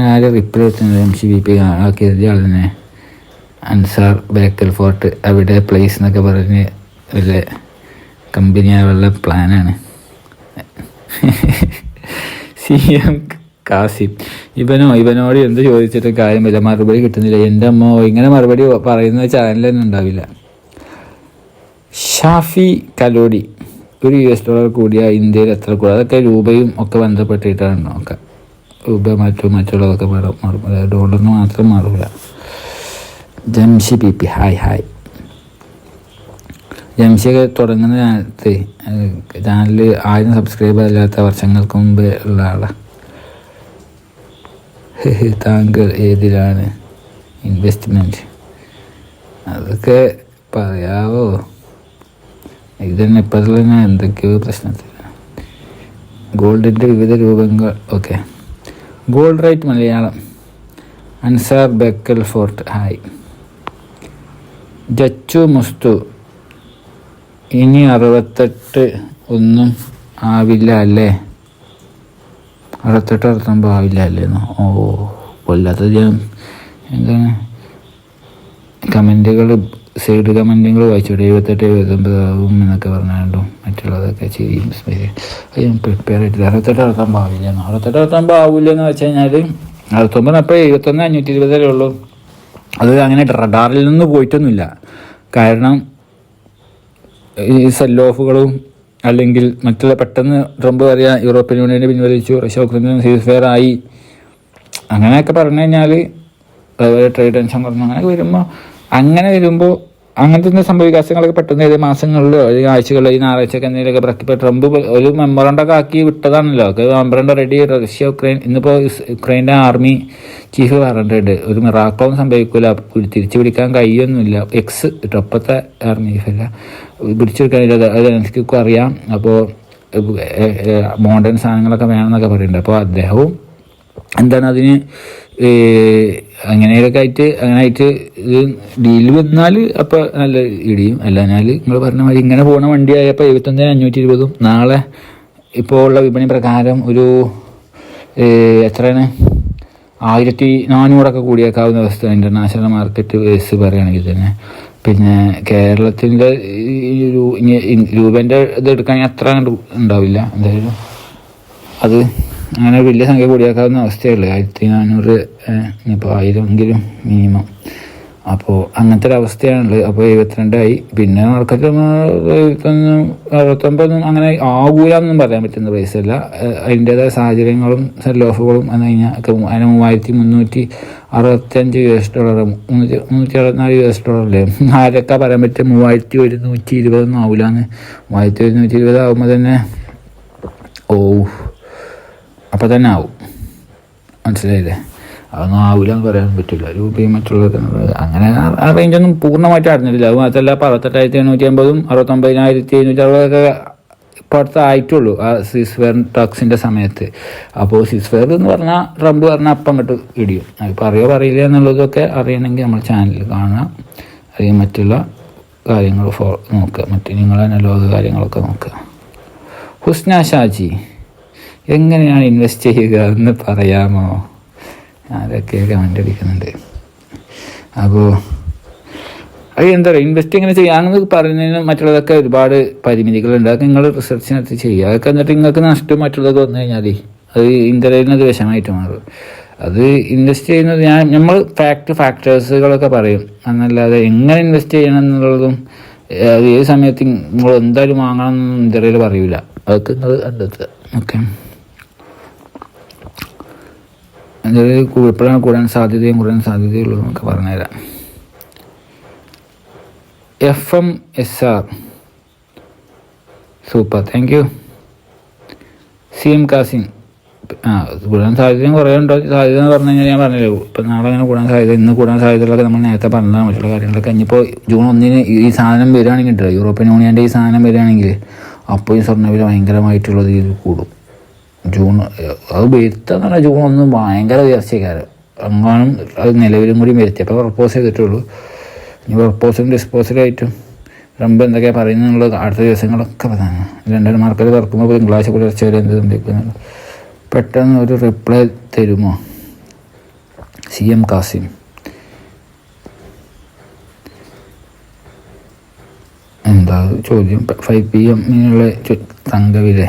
ആരും റിപ്ലൈ ജംഷി പി പി ആക്കി ആൾ തന്നെ അൻസാർ ബേക്കൽ ഫോർട്ട് അവിടെ പ്ലേസ് എന്നൊക്കെ പറഞ്ഞ് വലിയ കമ്പനിയായുള്ള പ്ലാനാണ് സി എം കാസിം. ഇവനോ ഇവനോട് എന്ത് ചോദിച്ചിട്ട് കാര്യമില്ല മറുപടി കിട്ടുന്നില്ല. എന്റെ അമ്മ ഇങ്ങനെ മറുപടി പറയുന്ന ചാനൽ തന്നെ ഉണ്ടാവില്ല. ഷാഫി കലോടി ഒരു യു എസ് ഡോളർ കൂടിയ ഇന്ത്യയിൽ എത്ര കൂടും? അതൊക്കെ രൂപയും ഒക്കെ ബന്ധപ്പെട്ടിട്ടാണ് ഒക്കെ രൂപ മറ്റും മറ്റുള്ളതൊക്കെ മാറും. ഡോളറിന് മാത്രം മാറില്ല Jamshi P P. Hi hi. ജംഷിയൊക്കെ തുടങ്ങുന്ന കാലത്ത് ചാനലിൽ ആയിരം സബ്സ്ക്രൈബർ അല്ലാത്ത വർഷങ്ങൾക്ക് മുമ്പ് ഉള്ള ആളാണ് *laughs* താങ്കൾ ഏതിലാണ് ഇൻവെസ്റ്റ്മെന്റ് അതൊക്കെ പറയാവോ? ഇതന്നെ ഇപ്പോൾ തന്നെ എന്തൊക്കെയോ പ്രശ്നത്തിൽ ഗോൾഡിന്റെ വിവിധ രൂപങ്ങൾ okay. Gold right Malayalam. Ansar Bekal fort hi. Jachu Mustu. ഇനി അറുപത്തെട്ട് ഒന്നും ആവില്ല അല്ലേ? അറുപത്തെട്ട് അറുപത്തൊമ്പത് ആവില്ല അല്ലേന്നോ ഓ കൊല്ലാത്ത ഞാൻ എന്താണ്? കമന്റുകൾ സൈഡ് കമന്റുകൾ വായിച്ചോട്ടെ. എഴുപത്തെട്ട് എഴുപത്തൊമ്പത് ആവും എന്നൊക്കെ പറഞ്ഞാണ്ടും മറ്റുള്ളതൊക്കെ ചെയ്യും. ഞാൻ പ്രിപ്പയർ ആയിട്ടില്ല അറുപത്തെട്ട് അറുപത്തൊമ്പത് ആവില്ല അറുപത്തെട്ട് അറുപത്തൊമ്പത് പാവില്ല എന്ന് വെച്ച് കഴിഞ്ഞാൽ അറുപത്തൊമ്പത് അപ്പോൾ എഴുപത്തൊന്ന് അഞ്ഞൂറ്റി ഇരുപതേ ഉള്ളൂ. അത് അങ്ങനെ റഡാറിൽ നിന്ന് പോയിട്ടൊന്നുമില്ല. കാരണം ഈ സെല്ലോഫുകളും അല്ലെങ്കിൽ മറ്റുള്ള പെട്ടെന്ന് ട്രംപ് പറയുക യൂറോപ്യൻ യൂണിയനെ പിൻവലിച്ചു റഷ്യ ഉക്രൈൻ സീസ് ഫെയർ ആയി. അങ്ങനെയൊക്കെ പറഞ്ഞു കഴിഞ്ഞാൽ അതുപോലെ ട്രേഡ് ടെൻഷൻ കുറഞ്ഞു. അങ്ങനെയൊക്കെ വരുമ്പോൾ അങ്ങനെ വരുമ്പോൾ അങ്ങനത്തെ സംഭവവികാസങ്ങളൊക്കെ പെട്ടെന്ന് ഏത് മാസങ്ങളിലോ അല്ലെങ്കിൽ ആഴ്ചകളിലോ ഈ ഞായറാഴ്ചയൊക്കെ എന്തെങ്കിലുമൊക്കെ ഇപ്പോൾ ട്രംപ് ഒരു മെമ്മറണ്ടൊക്കെ ആക്കി വിട്ടതാണല്ലോ. മെമ്മറണ്ടം റെഡി റഷ്യ ഉക്രൈൻ ഇന്നിപ്പോൾ ഉക്രൈന്റെ ആർമി ചീഫ് പറഞ്ഞിട്ടുണ്ട്. ഒരു മിറാക്കളൊന്നും സംഭവിക്കില്ല തിരിച്ചു പിടിക്കാൻ കഴിയൊന്നുമില്ല. എക്സ് ഇട്ടപ്പത്തെ ആർമി ചീഫല്ല പിടിച്ചു പിടിക്കാനില്ല അത് എനിക്കൊക്കെ അറിയാം. അപ്പോൾ മോഡേൺ സാധനങ്ങളൊക്കെ വേണമെന്നൊക്കെ പറയുന്നുണ്ട്. അപ്പോൾ അദ്ദേഹവും എന്താണ് അതിന് അങ്ങനെയൊക്കെ ആയിട്ട് അങ്ങനെ ആയിട്ട് ഇത് ഡീൽ വന്നാൽ അപ്പോൾ നല്ല ഇടിയും. അല്ലാഞ്ഞാൽ നിങ്ങൾ പറഞ്ഞ മാതിരി ഇങ്ങനെ പോകുന്ന വണ്ടി ആയപ്പോൾ എഴുപത്തൊന്ന് അഞ്ഞൂറ്റി ഇരുപതും നാളെ ഇപ്പോൾ ഉള്ള വിപണി പ്രകാരം ഒരു എത്രയാണ്? ആയിരത്തി നാനൂറൊക്കെ കൂടിയേക്കാവുന്ന അവസ്ഥ. ഇന്റർനാഷണൽ മാർക്കറ്റ് ബേസ് പറയുകയാണെങ്കിൽ തന്നെ. പിന്നെ കേരളത്തിന്റെ ഈ രൂപേന്റെ ഇത് എടുക്കുകയാണെങ്കിൽ അത്ര ഉണ്ടാവില്ല. എന്തായാലും അത് അങ്ങനെ വലിയ സംഖ്യ കൂടിയാക്കാവുന്ന അവസ്ഥയുള്ളൂ ആയിരത്തി നാനൂറ് ഇനിയിപ്പോൾ ആയിരമെങ്കിലും മിനിമം. അപ്പോൾ അങ്ങനത്തെ ഒരു അവസ്ഥയാണുള്ളത് അപ്പോൾ എഴുപത്തിരണ്ടായി. പിന്നെ മാർക്കറ്റ് എഴുപത്തൊന്നും അറുപത്തൊമ്പതൊന്നും അങ്ങനെ ആകൂലെന്നൊന്നും പറയാൻ പറ്റുന്ന പൈസ അല്ല അതിന്റേതായ സാഹചര്യങ്ങളും സെല്ല് ഓഫുകളും എന്ന് കഴിഞ്ഞാൽ അതിന് മൂവായിരത്തി മുന്നൂറ്റി അറുപത്തഞ്ച് യു എസ് ഡോളർ മുന്നൂറ്റി മുന്നൂറ്റി അറുപത്തിനാല് യു എസ് ഡോളറല്ലേ ആരൊക്കെ പറയാൻ പറ്റും? മൂവായിരത്തി ഒരുന്നൂറ്റി ഇരുപതൊന്നും ആവില്ലാന്ന് മൂവായിരത്തി ഒരുന്നൂറ്റി ഇരുപത് ആകുമ്പോൾ തന്നെ ഓ അപ്പോൾ തന്നെ ആവും. മനസ്സിലായില്ലേ? അതൊന്നും ആവില്ല എന്ന് പറയാൻ പറ്റില്ല. രൂപയും മറ്റുള്ളത്. അങ്ങനെ ആ- റേഞ്ചൊന്നും പൂർണമായിട്ട് അറിഞ്ഞിട്ടില്ല. അത് മാത്രമല്ല ഇപ്പം അറുപത്തെട്ടായിരത്തി എണ്ണൂറ്റി അമ്പതും അറുപത്തൊമ്പതിനായിരത്തി എഴുന്നൂറ്റി അറുപതൊക്കെ ഇപ്പോൾ അടുത്ത ആയിട്ടുള്ളൂ. ആ സിസ്ഫെയർ ടാക്സിന്റെ സമയത്ത്. അപ്പോൾ സിസ്ഫെയർ എന്ന് പറഞ്ഞാൽ ട്രംപ് പറഞ്ഞാൽ അപ്പം അങ്ങോട്ട് ഇടിയും. അതിപ്പോൾ അറിയോ പറയില്ല എന്നുള്ളതൊക്കെ അറിയണമെങ്കിൽ നമ്മൾ ചാനൽ കാണുക അല്ലെങ്കിൽ മറ്റുള്ള കാര്യങ്ങൾ ഫോ നോക്കുക. മറ്റു നിങ്ങൾ തന്നെ ലോക കാര്യങ്ങളൊക്കെ നോക്കുക. ഹുസ്ന ഷാജി എങ്ങനെയാണ് ഇൻവെസ്റ്റ് ചെയ്യുക എന്ന് പറയാമോ? ആരൊക്കെ കമന്റ് അടിക്കുന്നുണ്ട്. അപ്പോൾ അത് എന്താ പറയുക ഇൻവെസ്റ്റ് എങ്ങനെ ചെയ്യാമെന്ന് പറയുന്നതിന് മറ്റുള്ളതൊക്കെ ഒരുപാട് പരിമിതികളുണ്ട്. അതൊക്കെ നിങ്ങൾ റിസർച്ചിനകത്ത് ചെയ്യുക. അതൊക്കെ എന്നിട്ട് നിങ്ങൾക്ക് നഷ്ടം മറ്റുള്ളതൊക്കെ വന്നു കഴിഞ്ഞാൽ അത് ഇന്ത്യയിലത് വിഷമായിട്ട് മാറും. അത് ഇൻവെസ്റ്റ് ചെയ്യുന്നത് ഞാൻ നമ്മൾ ഫാക്ട് ഫാക്ടേഴ്സുകളൊക്കെ പറയും. എന്നല്ലാതെ എങ്ങനെ ഇൻവെസ്റ്റ് ചെയ്യണം എന്നുള്ളതും അത് ഏത് സമയത്ത് നിങ്ങൾ എന്തായാലും വാങ്ങണം എന്നൊന്നും ഇന്ത്യയിൽ പറയൂല. അതൊക്കെ നിങ്ങൾ കണ്ടെത്തുക. ഓക്കെ അതിൽ എപ്പോഴാണ് കൂടാൻ സാധ്യതയും കൂടാൻ സാധ്യതയുള്ളൂ എന്നൊക്കെ പറഞ്ഞുതരാം. F M S R super. Thank you C M Kasim. ആ കൂടാൻ സാധ്യതയും കുറേ ഉണ്ടോ സാധ്യത എന്ന് പറഞ്ഞു കഴിഞ്ഞാൽ ഞാൻ പറഞ്ഞല്ലോ ഇപ്പം നാളെ അങ്ങനെ കൂടാൻ സാധ്യത ഇന്ന് കൂടാൻ സാധ്യതകളൊക്കെ നമ്മൾ നേരത്തെ പറഞ്ഞതാണ്. മറ്റുള്ള കാര്യങ്ങളൊക്കെ ഇനിയിപ്പോൾ ജൂൺ ഒന്നിന് ഈ സാധനം വരികയാണെങ്കിൽ യൂറോപ്യൻ യൂണിയന്റെ ഈ സാധനം വരികയാണെങ്കിൽ അപ്പോൾ ഈ സ്വർണവില ഭയങ്കരമായിട്ടുള്ളത് ഇത് കൂടും. ജൂൺ അത് വരുത്താന്ന് പറഞ്ഞാൽ ജൂൺ ഒന്ന് ഭയങ്കര ഉയർച്ചക്കാരം. അങ്ങാനും അത് നിലവിലും കൂടി വരുത്തി. അപ്പോൾ പ്രപ്പോസ് ചെയ്തിട്ടുള്ളൂ. ഇനി പ്രപ്പോസലും ഡിസ്പോസലായിട്ടും ട്രംപ് എന്തൊക്കെയാണ് പറയുന്നത് അടുത്ത ദിവസങ്ങളൊക്കെ പറഞ്ഞു രണ്ടായിരം മാർക്കറ്റ് തുറക്കുമ്പോൾ തിങ്കളാഴ്ച പുലർച്ചെ വരെ എന്ത് സംഭവിക്കുന്നുള്ളൂ പെട്ടെന്ന് ഒരു റിപ്ലൈ തരുമോ? C M Kasim. എന്താ ചോദ്യം? ഫൈവ് പി എമ്മിനുള്ള തങ്കവില.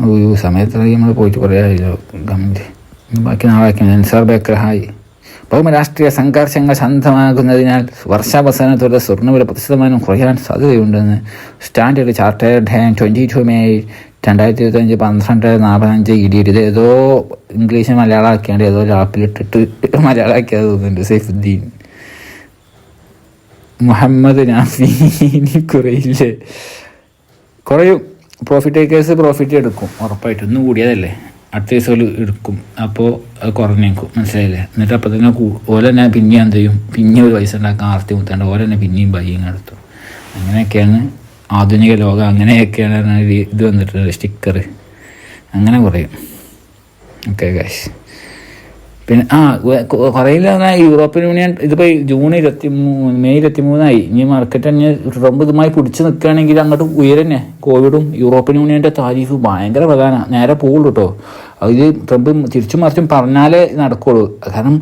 ഒരു സമയത്ത് നമ്മൾ പോയിട്ട് കുറേ ഗവൺമെന്റ് ബാക്കി നാളാക്കി അൻസാർ ബേക്കർ ഭൗമരാഷ്ട്രീയ സംഘർഷങ്ങൾ ശാന്തമാകുന്നതിനാൽ വർഷാവസാനത്തോടെ സ്വർണവില പത്ത് ശതമാനം കുറയാൻ സാധ്യതയുണ്ടെന്ന് Standard Chartered hand twenty two May രണ്ടായിരത്തി ഇരുപത്തഞ്ച് പന്ത്രണ്ട് നാൽപ്പത്തഞ്ച് ഇടിയിട്ട് ഇത് ഏതോ ഇംഗ്ലീഷ് മലയാളമാക്കിയാണ്ട് ഏതോ ലാപ്പിലിട്ടിട്ട് *laughs* മലയാളമാക്കിയത് തോന്നുന്നുണ്ട്. സൈഫുദ്ദീൻ. മുഹമ്മദ് നാഫി ഇനി കുറയില്ലേ? കുറയും. പ്രോഫിറ്റ് ടേക്കേഴ്സ് പ്രോഫിറ്റ് എടുക്കും ഉറപ്പായിട്ടും. ഒന്നും കൂടിയതല്ലേ? അടുത്ത ദിവസം എടുക്കും. അപ്പോൾ അത് കുറഞ്ഞേക്കും. മനസ്സിലായില്ലേ? എന്നിട്ട് അപ്പോൾ തന്നെ ഓല തന്നെ പിന്നെ എന്ത് ചെയ്യും? പിന്നെ ഒരു പൈസ ഉണ്ടാക്കാൻ ആർത്തി മുത്തേണ്ട ഓല തന്നെ പിന്നെയും ബൈയും നടത്തും അങ്ങനെയൊക്കെയാണ് ആധുനിക ലോകം. അങ്ങനെയൊക്കെയാണ് ഇത് വന്നിട്ടുള്ളത് സ്റ്റിക്കർ അങ്ങനെ കുറയും. ഓക്കെ കാശ് പിന്നെ ആ കുറേ യൂറോപ്യൻ യൂണിയൻ ഇതിപ്പോൾ ജൂൺ ഇരുപത്തി മൂന്ന് മെയ് ഇരുപത്തി മൂന്നായി ഇനി മാർക്കറ്റ് തന്നെ ട്രംപ് ഇതുമായി പിടിച്ച് നിൽക്കുകയാണെങ്കിൽ അങ്ങോട്ട് ഉയരന്നെ. കോവിഡും യൂറോപ്യൻ യൂണിയന്റെ താരീഫ് ഭയങ്കര പ്രധാന. നേരെ പോകുള്ളൂ കേട്ടോ അത് ട്രംപ് തിരിച്ചും മറിച്ചും പറഞ്ഞാലേ നടക്കുള്ളൂ. കാരണം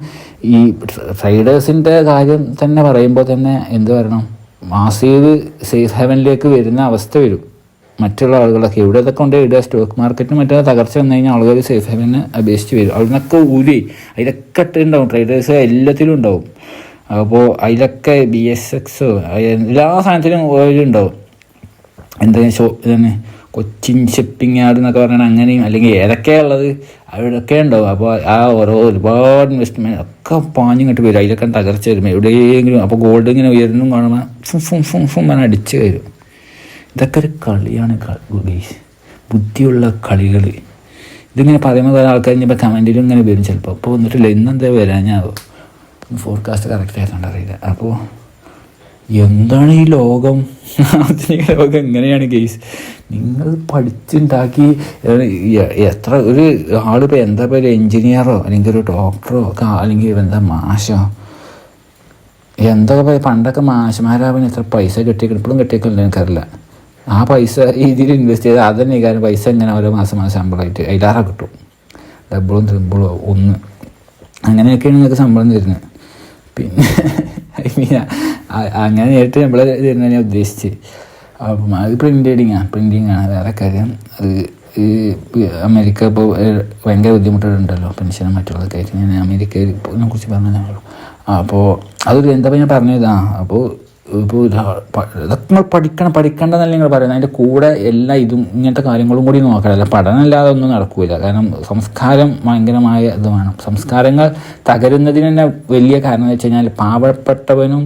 ഈ ട്രേഡേഴ്സിന്റെ കാര്യം തന്നെ പറയുമ്പോൾ തന്നെ എന്ത് പറയണം മാസീവ് സേഫ് ഹെവനിലേക്ക് വരുന്ന അവസ്ഥ വരും. മറ്റുള്ള ആളുകളൊക്കെ ഇവിടെ ഇതൊക്കെ കൊണ്ട് ഇടുക. സ്റ്റോക്ക് മാർക്കറ്റ് മറ്റേ തകർച്ച വന്നു കഴിഞ്ഞാൽ ആളുകൾ സേഫ് ഹെവന് അപേക്ഷിച്ച് വരും. അതിനൊക്കെ ഊരി അതിലൊക്കെ ഉണ്ടാവും ട്രേഡേഴ്സ് എല്ലാത്തിലും ഉണ്ടാവും അപ്പോൾ അതിലൊക്കെ ബി എസ് എക്സോ എല്ലാ സാധനത്തിലും ഉണ്ടാവും എന്താ ഷോ ഇതന്നെ? കൊച്ചിൻ ഷിപ്പിംഗ് യാർഡ് എന്നൊക്കെ പറഞ്ഞാൽ അങ്ങനെയും അല്ലെങ്കിൽ ഏതൊക്കെയാണ് ഉള്ളത് അവിടെയൊക്കെ ഉണ്ടാവും അപ്പോൾ ആ ഓരോ ഒരുപാട് ഇൻവെസ്റ്റ്മെന്റ് ഒക്കെ പാഞ്ഞിങ്ങോട്ട് വരും. അതിലൊക്കെ തകർച്ച വരും. എവിടെയെങ്കിലും അപ്പോൾ ഗോൾഡ് ഇങ്ങനെ ഉയർന്നും കാണുമ്പോൾ ഫും ഫും ഫും ഫും പറഞ്ഞാൽ അടിച്ച് വരും. ഇതൊക്കെ ഒരു കളിയാണ് ഗുഗീഷ്. ബുദ്ധിയുള്ള കളികൾ ഇതിങ്ങനെ പറയുമ്പോൾ വേറെ ആൾക്കാർ ഇനിയിപ്പോൾ കമന്റിലും ഇങ്ങനെ വരും ചിലപ്പോൾ അപ്പോൾ വന്നിട്ടില്ല ഇന്നെന്താ വരാഞ്ഞാവോ ഫോർകാസ്റ്റ് കറക്റ്റ് ആയതുകൊണ്ട് അറിയില്ല. അപ്പോൾ എന്താണ് ഈ ലോകം? *laughs* ആധുനിക ലോകം എങ്ങനെയാണ് കേസ് നിങ്ങൾ പഠിച്ചുണ്ടാക്കി എത്ര ഒരു ആളിപ്പോൾ എന്താ ഒരു എൻജിനീയറോ അല്ലെങ്കിൽ ഒരു ഡോക്ടറോ അല്ലെങ്കിൽ എന്താ മാഷോ? എന്തൊക്കെ പണ്ടൊക്കെ മാഷന്മാരാവൻ എത്ര പൈസ കിട്ടിയേക്കണം? ഇപ്പോഴും കിട്ടിയേക്കില്ല എനിക്കറിയില്ല. ആ പൈസ രീതിയിൽ ഇൻവെസ്റ്റ് ചെയ്ത് അതന്നെ തന്നെ കാര്യം പൈസ ഇങ്ങനെ ഓരോ മാസം മാസം ശമ്പളമായിട്ട് അതിലാറെ കിട്ടും. ഡബിളും ത്രിബിളും ഒന്ന്. അങ്ങനെയൊക്കെയാണ് നിങ്ങൾക്ക് ശമ്പളം തരുന്നത്. പിന്നെ ഐ മീൻ അങ്ങനെ നേരിട്ട് നമ്മളെ തരുന്നതിനെ ഉദ്ദേശിച്ച്. അപ്പം അത് പ്രിന്റ് എഡിങ്ങാണ് പ്രിന്റിങ് ആണ്. വേറെ കാര്യം അത് ഈ അമേരിക്ക ഇപ്പോൾ ഭയങ്കര ബുദ്ധിമുട്ടുണ്ടല്ലോ പെൻഷനും മറ്റുള്ളതൊക്കെ ആയിട്ട്. ഞാൻ അമേരിക്കയിൽ ഇതിനെ കുറിച്ച് പറഞ്ഞല്ലോ അപ്പോൾ അതൊരു എന്താ ഞാൻ പറഞ്ഞതാ? അപ്പോൾ ഇപ്പോൾ നിങ്ങൾ പഠിക്കണം പഠിക്കേണ്ടതല്ല നിങ്ങൾ പറയുന്നത്. അതിന്റെ കൂടെ എല്ലാ ഇതും ഇങ്ങനത്തെ കാര്യങ്ങളും കൂടി നോക്കണമല്ല പഠനമല്ലാതെ ഒന്നും നടക്കില്ല കാരണം സംസ്കാരം ഭയങ്കരമായ ഇത് വേണം. സംസ്കാരങ്ങൾ തകരുന്നതിന് തന്നെ വലിയ കാരണം എന്ന് വെച്ച് കഴിഞ്ഞാൽ പാവപ്പെട്ടവനും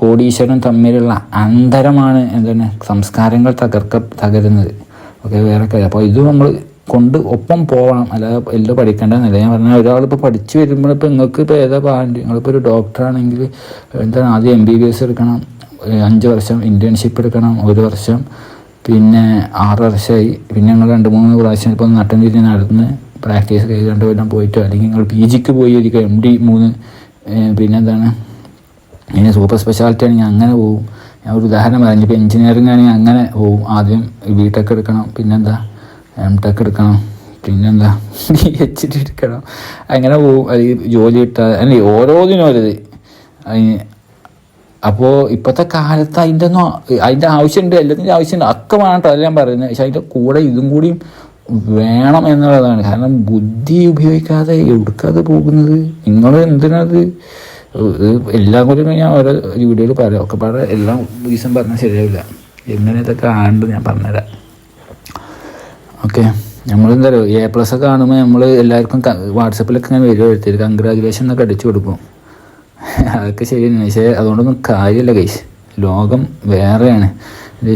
കോടീശ്വരനും തമ്മിലുള്ള അന്തരമാണ് എന്താണ് സംസ്കാരങ്ങൾ തകർക്ക തകരുന്നത്. ഓക്കെ വേറെ കാര്യം. അപ്പോൾ ഇത് നമ്മൾ കൊണ്ട് ഒപ്പം പോകണം അല്ലാതെ എല്ലാം പഠിക്കേണ്ടതെന്നില്ല ഞാൻ പറഞ്ഞാൽ ഒരാളിപ്പോൾ പഠിച്ചു വരുമ്പോൾ ഇപ്പോൾ നിങ്ങൾക്ക് ഇപ്പോൾ ഏതാ പാണ്ട് നിങ്ങളിപ്പോൾ ഒരു ഡോക്ടർ ആണെങ്കിൽ എന്താണ് ആദ്യം എം ബി ബി എസ് എടുക്കണം. അഞ്ച് വർഷം ഇന്റേൺഷിപ്പ് എടുക്കണം ഒരു വർഷം. പിന്നെ ആറ് വർഷമായി പിന്നെ ഞങ്ങൾ രണ്ട് മൂന്ന് പ്രാവശ്യം ഇപ്പോൾ നട്ടം തിരിഞ്ഞ് നടന്ന് പ്രാക്ടീസ് ചെയ്ത് രണ്ട് കൊല്ലം പോയിട്ടോ? അല്ലെങ്കിൽ നിങ്ങൾ പി ജിക്ക് പോയി ഇരിക്കുക എം ഡി മൂന്ന്. പിന്നെ എന്താണ് ഇനി സൂപ്പർ സ്പെഷ്യാലിറ്റി ആണെങ്കിൽ അങ്ങനെ പോവും. ഞാൻ ഒരു ഉദാഹരണം പറഞ്ഞു ഇപ്പോൾ എഞ്ചിനീയറിംഗ് ആണെങ്കിൽ അങ്ങനെ പോവും. ആദ്യം ബി ടെക് എടുക്കണം. പിന്നെന്താ? എം ടെക് എടുക്കണം. പിന്നെന്താ? ഡി എച്ച് ഡി എടുക്കണം. അങ്ങനെ പോവും. അല്ലെങ്കിൽ ജോലി കിട്ടാൻ അല്ലേ ഓരോന്നിനും അതിന് അപ്പോൾ ഇപ്പോഴത്തെ കാലത്ത് അതിന്റെ ഒന്നും അതിന്റെ ആവശ്യമുണ്ട് എല്ലാത്തിന്റെ ആവശ്യമുണ്ട് ഒക്കെ വേണം കേട്ടോ പറയുന്നത് പക്ഷെ അതിന്റെ കൂടെ ഇതും കൂടിയും വേണം എന്നുള്ളതാണ്. കാരണം ബുദ്ധി ഉപയോഗിക്കാതെ എടുക്കാതെ പോകുന്നത്? നിങ്ങൾ എന്തിനത്? എല്ലാം കൂടി ഞാൻ ഓരോ വീഡിയോയിൽ പറയാം. ഒക്കെ പാടെ എല്ലാം ദിവസം പറഞ്ഞാൽ ശരിയാവില്ല. എങ്ങനെ ഇതൊക്കെ ആണ്ട് ഞാൻ പറഞ്ഞുതരാം. ഓക്കെ. നമ്മളെന്താ പറയുക എ പ്ലസ് ഒക്കെ കാണുമ്പോൾ നമ്മൾ എല്ലാവർക്കും വാട്സപ്പിലൊക്കെ ഇങ്ങനെ വീഡിയോ എടുത്തിട്ട് കൺഗ്രാജുലേഷൻ എന്നൊക്കെ അടിച്ചു കൊടുക്കും. അതൊക്കെ ശരിയാണ്. പക്ഷേ അതുകൊണ്ടൊന്നും കാര്യമില്ല കൈസ് ലോകം വേറെയാണ്.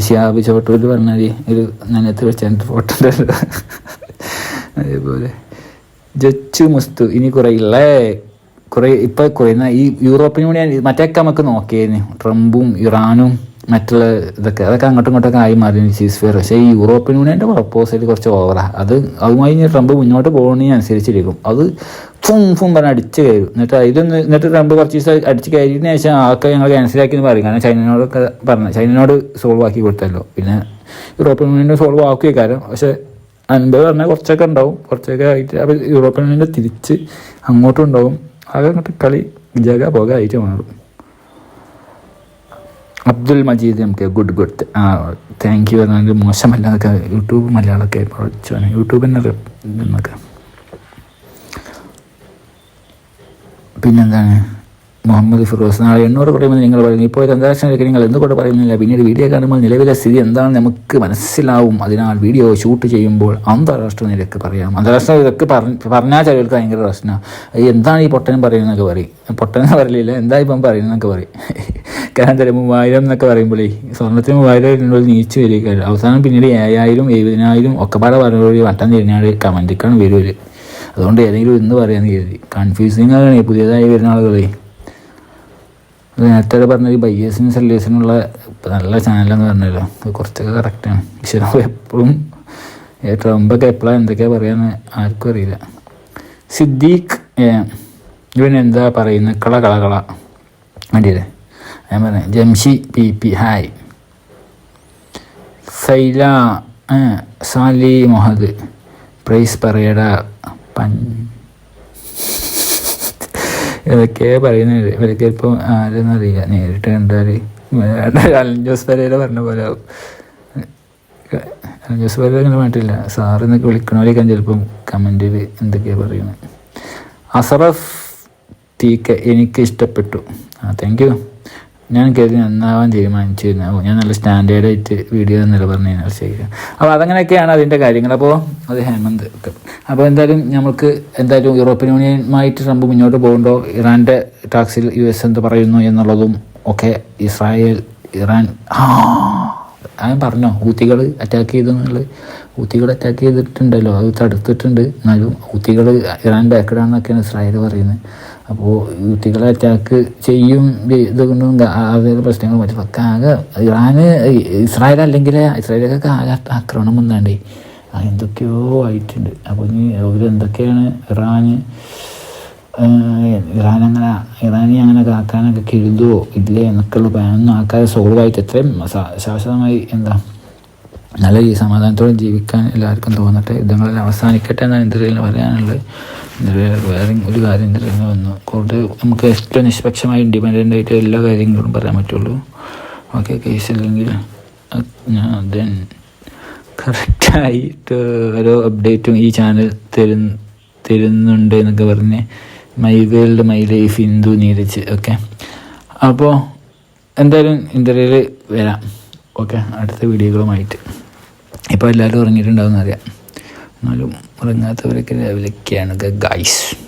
ഷിയാബ് ചോട്ടൂർ പറഞ്ഞാൽ ഒരു നനത്ത് വെച്ച ഫോട്ടോ അതേപോലെ. ജച്ചു മുസ്തു ഇനി കുറേ ഇല്ലേ? കുറേ ഇപ്പം കുറേ ഈ യൂറോപ്യൻ യൂണിയൻ മറ്റേക്കെ നമുക്ക് നോക്കിയായിരുന്നു ട്രംപും ഇറാനും. മറ്റുള്ള ഇതൊക്കെ അതൊക്കെ അങ്ങോട്ടും ഇങ്ങോട്ടൊക്കെ ആയി മാറി. സീസ് ഫെയർ പക്ഷേ ഈ യൂറോപ്യൻ യൂണിയന്റെ പ്രപ്പോസൽ കുറച്ച് ഓവറാണ് അത് അതുമായി ഇനി ട്രംപ് മുന്നോട്ട് പോകുന്നതിനനുസരിച്ചിരിക്കും അത് ഫും ഫും പറഞ്ഞ് അടിച്ച് കയറും. എന്നിട്ട് അതിലൊന്ന് എന്നിട്ട് ട്രംപ് കുറച്ച് ദിവസം അടിച്ച് കയറിയതിന് ശേഷം ആൾക്കാർ ഞങ്ങൾ ക്യാൻസലാക്കി എന്ന് പറയും. കാരണം ചൈനയോടൊക്കെ പറഞ്ഞു ചൈനയോട് സോൾവ് ആക്കി കൊടുത്തല്ലോ. പിന്നെ യൂറോപ്യൻ യൂണിയന്റെ സോൾവ് ആക്കിയ കാര്യം. പക്ഷേ അൻപത് പറഞ്ഞാൽ കുറച്ചൊക്കെ ഉണ്ടാവും. കുറച്ചൊക്കെ ആയിട്ട് അപ്പോൾ യൂറോപ്യൻ യൂണിയന്റെ തിരിച്ച് അങ്ങോട്ടും ഉണ്ടാവും. അത് അങ്ങോട്ട് കളി ജഗ പോകായിട്ട് മാറും. Abdul Majeed M K good good ah thank you പറഞ്ഞാൽ മോശമല്ല എന്നൊക്കെ യൂട്യൂബ് മലയാളമൊക്കെ പഠിച്ചു യൂട്യൂബിന്റെ എന്നൊക്കെ. പിന്നെന്താണ്? മുഹമ്മദ് ഫിറോസ്. നാളെ എണ്ണൂറ് പറയുമ്പോൾ നിങ്ങൾ പറയുന്നു. ഇപ്പോൾ ഒരു അന്താരാഷ്ട്ര നിങ്ങൾ എന്തുകൊണ്ട് പറയുന്നില്ല? പിന്നീട് വീഡിയോ കാണുമ്പോൾ നിലവിലെ സ്ഥിതി എന്താണെന്ന് നമുക്ക് മനസ്സിലാവും. അതിനാൽ വീഡിയോ ഷൂട്ട് ചെയ്യുമ്പോൾ അന്താരാഷ്ട്ര നിരക്ക് പറയാം. അന്താരാഷ്ട്ര നിരക്ക് പറഞ്ഞ പറഞ്ഞാൽ ചിലർക്ക് ഭയങ്കര പ്രശ്നം എന്താണ് ഈ പൊട്ടനും പറയുന്നതൊക്കെ പറയും. പൊട്ടനെന്ന് പറയില്ല. എന്താ ഇപ്പം പറയുന്നതൊക്കെ പറയും. കാരണം എന്താ മൂവായിരം എന്നൊക്കെ പറയുമ്പോഴേ സ്വർണത്തിന് മൂവായിരം ഇരുന്നൂറ് നീച്ച് വരിക. അവസാനം പിന്നീട് ഏഴായിരം എഴുപതിനായിരം ഒക്കെ പാടെ പറയുമ്പോൾ വട്ടം തിരിഞ്ഞാൽ കമന്റിക്കാണ് വരുവര് അതുകൊണ്ട് ഏതെങ്കിലും ഇന്ന് പറയാമെന്ന് കരുതി. കൺഫ്യൂസിങ് ആണ് പുതിയതായി വരുന്ന ആളുകളെ. നേരത്തെ പറഞ്ഞ ഈ ബയ്യേഴ്സിനും സെല്ലേഴ്സിനുള്ള നല്ല ചാനലെന്ന് പറഞ്ഞല്ലോ. അത് കുറച്ചൊക്കെ കറക്റ്റാണ് പക്ഷെ എപ്പോഴും ട്രംപൊക്കെ എപ്പോഴാണ് എന്തൊക്കെയാണ് പറയാന്ന് ആർക്കും അറിയില്ല. സിദ്ദീഖ് ഇവൻ എന്താ പറയുന്നത് കള കള കള. വേണ്ടിയല്ലേ ഞാൻ പറഞ്ഞു Jamshi P P hi. Saila Sali Muhad. Price പറയട പൻ ഇതൊക്കെ പറയുന്നത് ഇവരൊക്കെ ഇപ്പോൾ ആരെന്ന് അറിയില്ല. നേരിട്ട് കണ്ടാൽ അലഞ്ചോസ് പെരേര പറഞ്ഞ പോലെ ആവും. അലഞ്ചോസ് പെരേര അങ്ങനെ മാറ്റില്ല സാറ് എന്നൊക്കെ വിളിക്കണവരൊക്കെ ചിലപ്പം കമന്റിൽ എന്തൊക്കെയാണ് പറയുന്നത്. അസറഫ് തീക്ക എനിക്ക് ഇഷ്ടപ്പെട്ടു ആ താങ്ക് യു ഞാൻ കരുതി നന്നാവാൻ തീരുമാനിച്ചിരുന്നു. ഓ, ഞാൻ നല്ല സ്റ്റാൻഡേർഡായിട്ട് വീഡിയോ എന്നല്ല പറഞ്ഞു കഴിഞ്ഞാൽ ശരിക്കും അപ്പോൾ അതങ്ങനെയൊക്കെയാണ് അതിന്റെ കാര്യങ്ങൾ. അപ്പോൾ അത് ഹേമന്ത് ഒക്കെ. അപ്പോൾ എന്തായാലും നമ്മൾക്ക് എന്തായാലും യൂറോപ്യൻ യൂണിയനുമായിട്ട് ട്രംപ് മുന്നോട്ട് പോകുന്നുണ്ടോ? ഇറാന്റെ ടാക്സിൽ യു എസ് എന്ത് പറയുന്നു എന്നുള്ളതും ഒക്കെ ഇസ്രായേൽ ഇറാൻ ഞാൻ പറഞ്ഞോ ഊത്തികൾ അറ്റാക്ക് ചെയ്തു എന്നുള്ളത്. ഊത്തികൾ അറ്റാക്ക് ചെയ്തിട്ടുണ്ടല്ലോ അത് തടുത്തിട്ടുണ്ട്. എന്നാലും ഊത്തികൾ ഇറാൻ ബാക്കഡാണെന്നൊക്കെയാണ് ഇസ്രായേൽ പറയുന്നത്. അപ്പോൾ യുക്തികളെ അറ്റാക്ക് ചെയ്യും ഇതുകൊണ്ടും അതായത് പ്രശ്നങ്ങൾ മറ്റും. ഒക്കെ ആകെ ഇറാന് ഇസ്രായേൽ അല്ലെങ്കിൽ ഇസ്രായേലൊക്കെ ആകെ ആക്രമണം വന്നാണ്ട്. എന്തൊക്കെയോ ആയിട്ടുണ്ട്. അപ്പോൾ ഇനി അവരെന്തൊക്കെയാണ് ഇറാന് ഇറാൻ അങ്ങനെ ഇറാനി അങ്ങനെ കാക്കാനൊക്കെ കരുതുവോ? ഇല്ലേ? എന്നൊക്കെയുള്ള പ്ലാനൊന്നും ആക്കാതെ സോൾവ് ആയിട്ട് എത്രയും ശാശ്വതമായി എന്താ നല്ല ഈ സമാധാനത്തോടെ ജീവിക്കാൻ എല്ലാവർക്കും തോന്നട്ടെ. യുദ്ധങ്ങളെല്ലാം അവസാനിക്കട്ടെ എന്നാണ് ഇന്ത്യയിൽ പറയാനുള്ളത്. വേറെ ഒരു കാര്യം ഇന്ത്യയിൽ വന്നു. കൂടുതൽ നമുക്ക് ഏറ്റവും നിഷ്പക്ഷമായി ഇൻഡിപെൻഡന്റ് ആയിട്ട് എല്ലാ കാര്യങ്ങളും പറയാൻ പറ്റുള്ളൂ. ഓക്കെ കേസില്ലെങ്കിൽ ദെൻ കറക്റ്റായിട്ട് ഓരോ അപ്ഡേറ്റും ഈ ചാനൽ തരുന്ന തരുന്നുണ്ട് എന്നൊക്കെ പറഞ്ഞ് my world my life Hindu Neeraj okay അപ്പോൾ എന്തായാലും ഇന്ത്യയിൽ വരാം. ഓക്കെ അടുത്ത വീഡിയോകളുമായിട്ട്. ഇപ്പോൾ എല്ലാവരും ഉറങ്ങിയിട്ടുണ്ടാവും അറിയാം. എന്നാലും ഉറങ്ങാത്തവരൊക്കെ രാവിലെയൊക്കെയാണ് ഗൈസ്